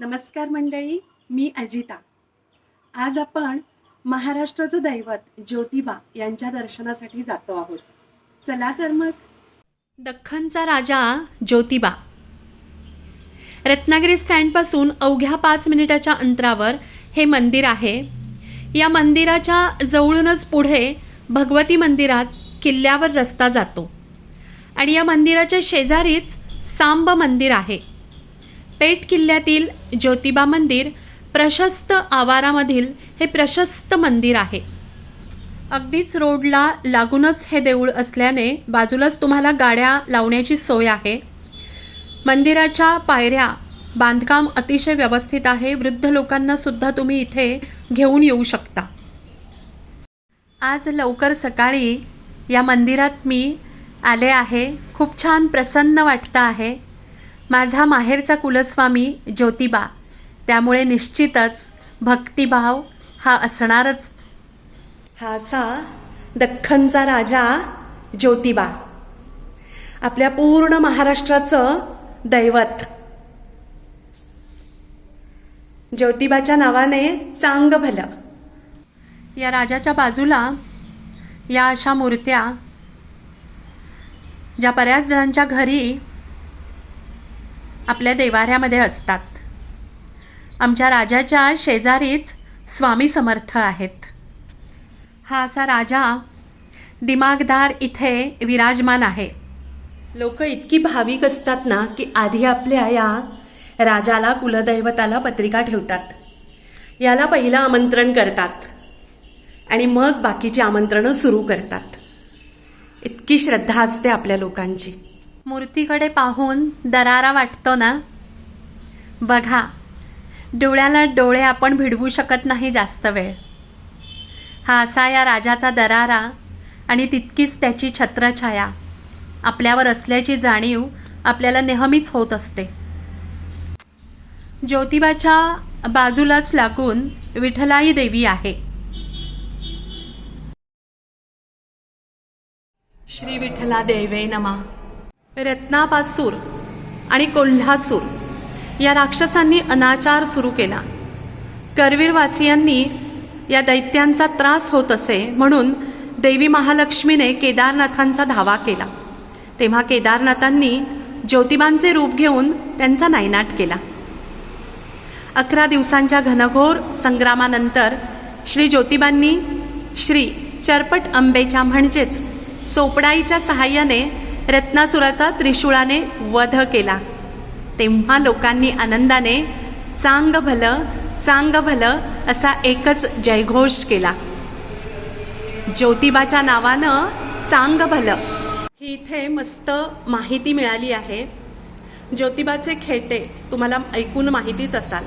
नमस्कार मंडळी मी अजिता. आज आपण महाराष्ट्राचं दैवत ज्योतिबा यांच्या दर्शनासाठी जातो आहोत. चला तर मग. दख्खनचा राजा ज्योतिबा. रत्नागिरी स्टँडपासून अवघ्या पाच मिनिटाच्या अंतरावर हे मंदिर आहे. या मंदिराच्या जवळूनच पुढे भगवती मंदिरात किल्ल्यावर रस्ता जातो. आणि या मंदिराच्या शेजारीच सांब मंदिर आहे. पेठ किल्ल्यातील ज्योतिबा मंदिर प्रशस्त आवारामधील हे प्रशस्त मंदिर आहे. अगदीच रोडला लागूनच हे देऊळ असल्याने बाजूलाच तुम्हाला गाड्या लावण्याची सोय आहे. मंदिराच्या पायऱ्या बांधकाम अतिशय व्यवस्थित आहे वृद्ध लोकांना सुद्धा तुम्ही इथे घेऊन येऊ शकता. आज लवकर सकाळी या मंदिरात मी आले आहे. खूप छान प्रसन्न वाटतं आहे. माझा माहेरचा कुलस्वामी ज्योतिबा. त्यामुळे निश्चितच भक्तिभाव हा असणारच. हा असा दख्खनचा राजा ज्योतिबा. आपल्या पूर्ण महाराष्ट्राचं दैवत. ज्योतिबाच्या नावाने चांग भलं. या राजाच्या बाजूला या अशा मूर्त्या ज्या बऱ्याच जणांच्या घरी आपल्या देवाऱ्यामध्ये असतात. आमच्या राजाच्या शेजारीच स्वामी समर्थ आहेत. हा असा राजा दिमागदार इथे विराजमान आहे. लोक इतकी भाविक असतात ना की आधी आपल्या या राजाला कुलदैवताला पत्रिका ठेवतात. याला पहिलं आमंत्रण करतात. आणि मग बाकीची आमंत्रणं सुरू करतात. इतकी श्रद्धा असते आपल्या लोकांची. मूर्तीकडे पाहून दरारा वाटतो ना? बघा डोळ्याला डोळे आपण भिडवू शकत नाही जास्त वेळ. हा असा या राजाचा दरारा आणि तितकीच त्याची छत्रछाया. आपल्यावर असल्याची जाणीव आपल्याला नेहमीच होत असते. ज्योतिबाच्या बाजूलाच लागून विठलाई देवी आहे. श्री विठ्ठला देवे नमा. रत्नापासूर आणि कोल्हासूर या राक्षसांनी अनाचार सुरू केला. करवीरवासियांनी या दैत्यांचा त्रास होत असे म्हणून देवी महालक्ष्मीने केदारनाथांचा धावा केला. तेव्हा केदारनाथांनी ज्योतिबांचे रूप घेऊन त्यांचा नायनाट केला. अकरा दिवसांच्या घनघोर संग्रामानंतर श्री ज्योतिबांनी श्री चरपट अंबेच्या म्हणजेच चोपडाईच्या सहाय्याने रत्नासुराचा त्रिशूळाने वध केला. तेव्हा लोकांनी आनंदाने चांग भलं चांग भलं असा एकच जयघोष केला. ज्योतिबाच्या नावानं चांग भलं ही इथे मस्त माहिती मिळाली आहे. ज्योतिबाचे खेटे तुम्हाला ऐकून माहितीच असाल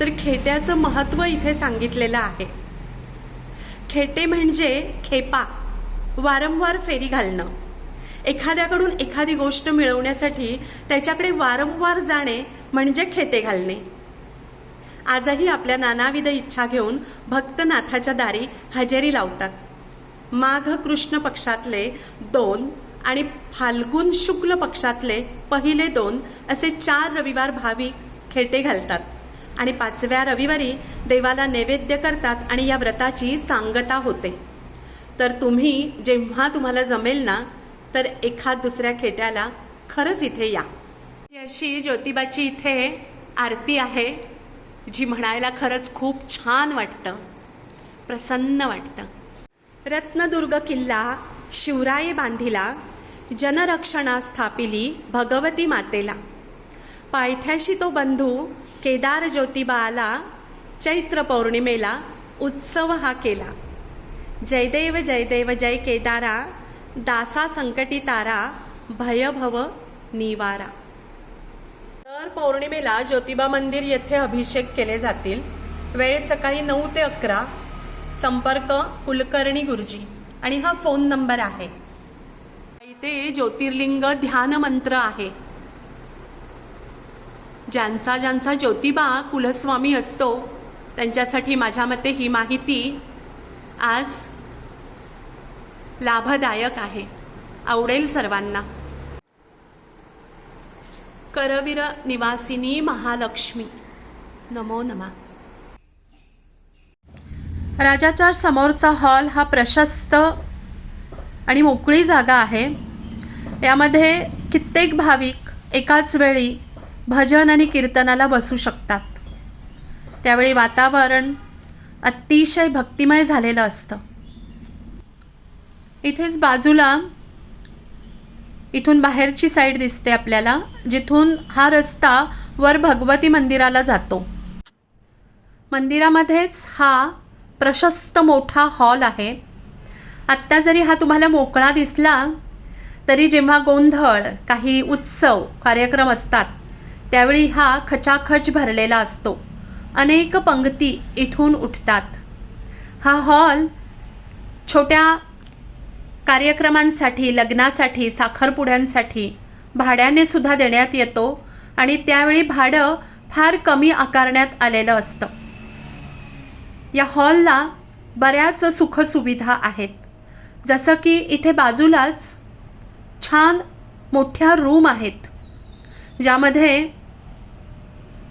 तर खेट्याचं महत्त्व इथे सांगितलेलं आहे. खेटे म्हणजे खेपा वारंवार फेरी घालणं. एखाद्याकडून एखादी गोष्ट मिळवण्यासाठी त्याच्याकडे वारंवार जाणे म्हणजे खेटे घालणे. आजही आपल्या नानाविध इच्छा घेऊन भक्त नाथाच्या दारी हजेरी लावतात. माघ कृष्ण पक्षातले दोन आणि फाल्गुन शुक्ल पक्षातले पहिले दोन असे चार रविवार भाविक खेटे घालतात आणि पाचव्या रविवारी देवाला नैवेद्य करतात आणि या व्रताची सांगता होते. तर तुम्ही जेव्हा तुम्हाला जमेल ना तर एखाद दुसऱ्या खेट्याला खरंच इथे या. अशी ज्योतिबाची इथे आरती आहे जी म्हणायला खरंच खूप छान वाटतं प्रसन्न वाटतं. रत्नदुर्ग किल्ला शिवराये बांधिला जनरक्षणा स्थापिली भगवती मातेला. पायथ्याशी तो बंधू केदार ज्योतिबा आला चैत्र पौर्णिमेला उत्सव हा केला. जयदेव जयदेव जय केदारा दासा संकटी तारा भयभव निवारा. दर पौर्णिमेला ज्योतिबा मंदिर येथे अभिषेक केले जातील. वेळ सकाळी नऊ ते अकरा संपर्क कुलकर्णी गुरुजी. आणि हा फोन नंबर आहे. इथे ज्योतिर्लिंग ध्यान मंत्र आहे. ज्यांचा ज्यांचा ज्योतिबा कुलस्वामी असतो त्यांच्यासाठी माझ्या मते ही माहिती आज लाभदायक आहे. आवडेल सर्वांना. करवीर निवासिनी महालक्ष्मी. नमो नमा. राजाच्या समोरचा हॉल हा प्रशस्त आणि मोकळी जागा आहे. यामध्ये कित्येक भाविक एकाच वेळी भजन आणि कीर्तनाला बसू शकतात. त्यावेळी वातावरण अतिशय भक्तिमय झालेलं असतं. इथेच बाजूला इथून बाहेरची साईड दिसते आपल्याला जिथून हा रस्ता वर भगवती मंदिराला जातो. मंदिरामध्येच हा प्रशस्त मोठा हॉल आहे. आत्ता जरी हा तुम्हाला मोकळा दिसला तरी जेव्हा गोंधळ काही उत्सव कार्यक्रम असतात त्यावेळी हा खचाखच भरलेला असतो. अनेक पंक्ती इथून उठतात. हा हॉल छोट्या कार्यक्रमांसाठी लग्नासाठी साखरपुड्यांसाठी भाड्याने सुद्धा देण्यात येतो आणि त्यावेळी भाडं फार कमी आकारण्यात आलेलं असतं. या हॉलला बऱ्याच सुखसुविधा आहेत. जसं की इथे बाजूलाच छान मोठ्या रूम आहेत. ज्यामध्ये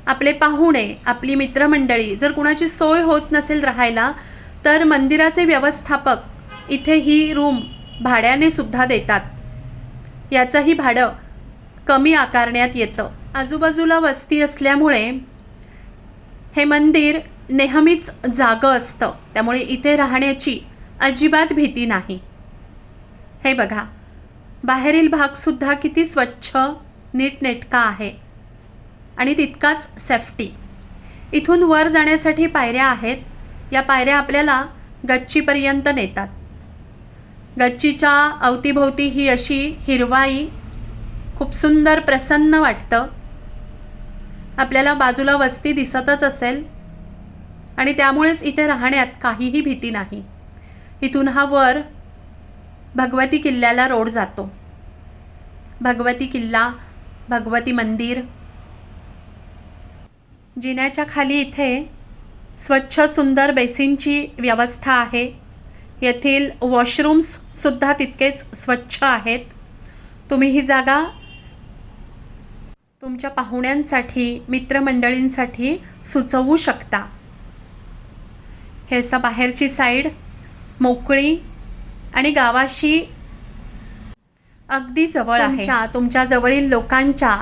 आपले पाहुणे आपली मित्रमंडळी जर कुणाची सोय होत नसेल राहायला तर मंदिराचे व्यवस्थापक इथे ही रूम भाड्याने सुद्धा देतात. याचंही भाडं कमी आकारण्यात येतं. आजूबाजूला वस्ती असल्यामुळे हे मंदिर नेहमीच जागं असतं. त्यामुळे इथे राहण्याची अजिबात भीती नाही. हे बघा बाहेरील भागसुद्धा किती स्वच्छ नीटनेटका आहे. आणि तितकाच सेफ्टी इथून वर जाण्यासाठी पायऱ्या आहेत. या पायऱ्या आपल्याला गच्चीपर्यंत नेतात. गच्चीच्या अवतीभोवती ही अशी हिरवाई खूप सुंदर प्रसन्न वाटतं. आपल्याला बाजूला वस्ती दिसतच असेल. आणि त्यामुळेच इथे राहण्यात काहीही भीती नाही. इथून हा वर भगवती किल्ल्याला रोड जातो. भगवती किल्ला भगवती मंदिर. जिन्याच्या खाली इथे स्वच्छ सुंदर बेसिनची व्यवस्था आहे. येथील वॉशरूम्ससुद्धा तितकेच स्वच्छ आहेत. तुम्ही ही जागा तुमच्या पाहुण्यांसाठी मित्रमंडळींसाठी सुचवू शकता. हे बाहेरची साईड मोकळी आणि गावाशी अगदी जवळ आहे. तुमच्या जवळील लोकांच्या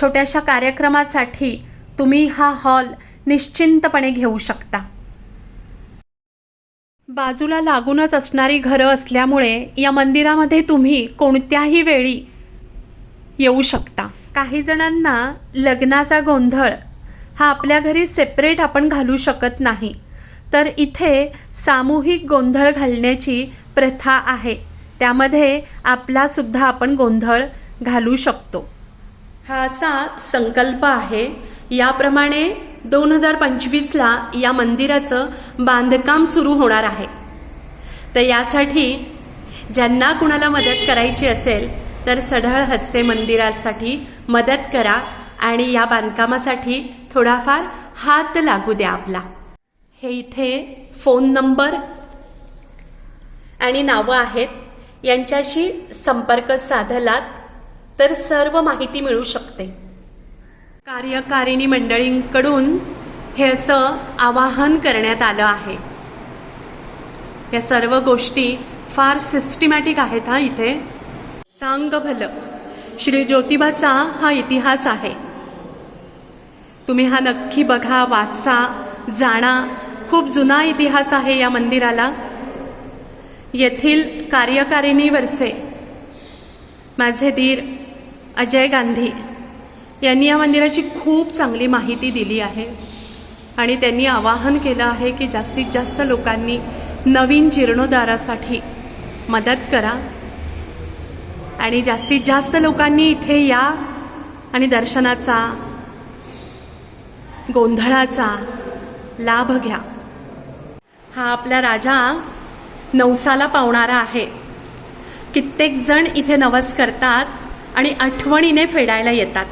छोट्याशा कार्यक्रमासाठी तुम्ही हा हॉल निश्चिंतपणे घेऊ शकता. बाजूला लागूनच असणारी घरं असल्यामुळे या मंदिरामध्ये तुम्ही कोणत्याही वेळी येऊ शकता. काही जणांना लग्नाचा गोंधळ हा आपल्या घरी सेपरेट आपण घालू शकत नाही. तर इथे सामूहिक गोंधळ घालण्याची प्रथा आहे. त्यामध्ये आपलासुद्धा आपण गोंधळ घालू शकतो. हा असा संकल्प आहे. याप्रमाणे दोन हजार पंचवीसला या मंदिराचं बांधकाम सुरू होणार आहे. तर यासाठी ज्यांना कुणाला मदत करायची असेल तर सढळ हस्ते मंदिरासाठी मदत करा आणि या बांधकामासाठी थोडाफार हात लागू द्या आपला. हे इथे फोन नंबर आणि नावं आहेत. यांच्याशी संपर्क साधलात तर सर्व माहिती मिळू शकते. कार्यकारिणी मंडळींकडून हे असं आवाहन करण्यात आलं आहे. या सर्व गोष्टी फार सिस्टमॅटिक आहेत हा इथे. चांग भलं श्री ज्योतिबाचा हा इतिहास आहे. तुम्ही हा नक्की बघा वाचा जाणा. खूप जुना इतिहास आहे या मंदिराला. येथील कार्यकारिणीवरचे माझे धीर अजय गांधी यांनी या मंदिराची खूप चांगली माहिती दिली आहे. आणि त्यांनी आवाहन केलं आहे की जास्तीत जास्त लोकांनी नवीन जीर्णोद्धारासाठी मदत करा. आणि जास्तीत जास्त लोकांनी इथे या आणि दर्शनाचा गोंधळाचा लाभ घ्या. हा आपला राजा नवसाला पावणारा आहे. कित्येक जण इथे नवस करतात आणि आठवणीने फेडायला येतात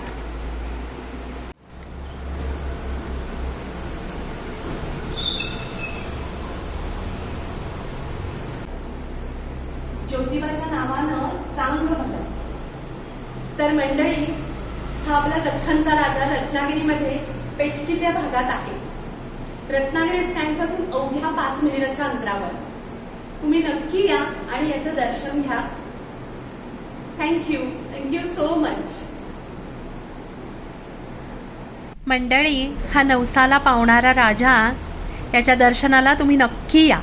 ज्योतिबाच्या नावानं चांगलं भलं तर मंडळी हा आपला दख्खनचा राजा रत्नागिरीमध्ये पेटकी त्या भागात आहे रत्नागिरी स्टँडपासून अवघ्या पाच मिनिटाच्या अंतरावर. तुम्ही नक्की या आणि याचं दर्शन घ्या. थँक्यू थँक्यू सो मच मंडळी हा नवसाला पावणारा राजा याच्या दर्शनाला तुम्ही नक्की या.